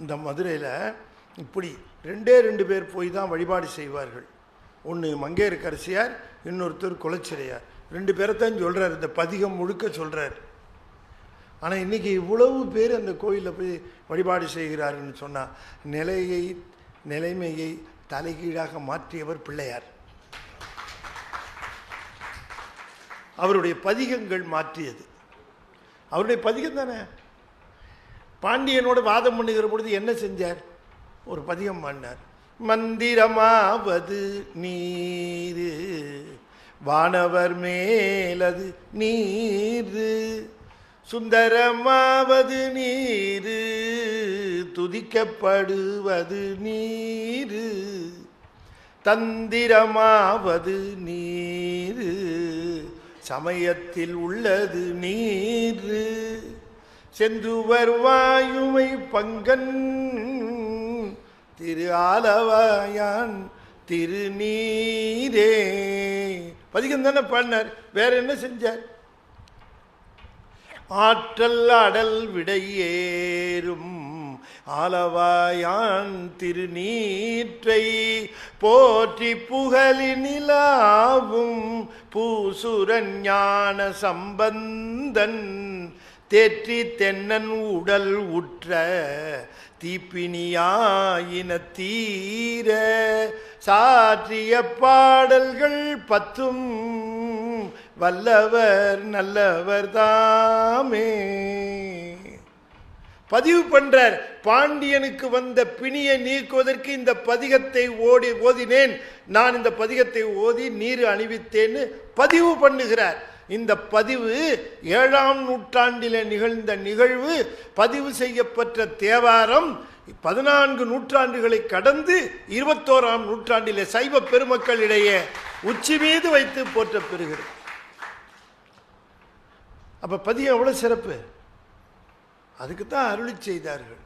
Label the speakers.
Speaker 1: இந்த மதுரையில் இப்படி ரெண்டே ரெண்டு பேர் போய் தான் வழிபாடு செய்வார்கள். ஒன்று மங்கையர்க்கரசியார் இன்னொருத்தர் குலச்சிரையார் ரெண்டு பேரைத்தான் சொல்கிறார் இந்த பதிகம் முழுக்க சொல்கிறார் ஆனால் இன்றைக்கி இவ்வளவு பேர் அந்த கோயிலில் போய் வழிபாடு செய்கிறாருன்னு சொன்னால் நிலையை நிலைமையை தலைகீழாக மாற்றியவர் பிள்ளையார். அவருடைய பதிகங்கள் மாற்றியது. அவருடைய பதிகம் தானே? பாண்டியனோடு வாதம் பண்ணுகிற பொழுது என்ன செஞ்சார்? ஒரு பதிகம் பாடினார். மந்திரமாவது நீரு வானவர் மேலது நீரு. சுந்தரமாவது நீரு துதிக்கப்படுவது நீரு. தந்திரமாவது நீரு சமயத்தில் உள்ளது நீரு. செந்துவர் வாயுமை பங்கன். திரு ஆலவாயான் திருநீரே. பதிகம் தானே பாடினார். வேற என்ன செஞ்சார்? ஆற்றல் அடல் விடையேறும் ஆலவாயான் திருநீற்றை போற்றி புகழி நிலாவும் பூசுரன் ஞான சம்பந்தன். தேற்றி தென்னன் உடல் உற்ற தீப்பினியாயின தீர சாற்றிய பாடல்கள் பத்தும் வல்லவர் நல்லவர் தாமே. பதிவு பண்றார் பாண்டியனுக்கு வந்த பிணியை நீக்குவதற்கு இந்த பதிகத்தை ஓடி ஓதினேன். நான் இந்த பதிகத்தை ஓதி நீர் அணிவித்தேன்னு பதிவு பண்ணுகிறார். இந்த பதிவு ஏழாம் நூற்றாண்டில் நிகழ்ந்த நிகழ்வு. பதிவு செய்யப்பட்ட தேவாரம் பதினான்கு நூற்றாண்டுகளை கடந்து இருபத்தோராம் நூற்றாண்டிலே சைவ பெருமக்களிடையே உச்சி மீது வைத்து போற்ற பெறுகிறது அப்ப பதியம் எவ்வளவு சிறப்பு? அதுக்கு தான் அருளி செய்தார்கள்.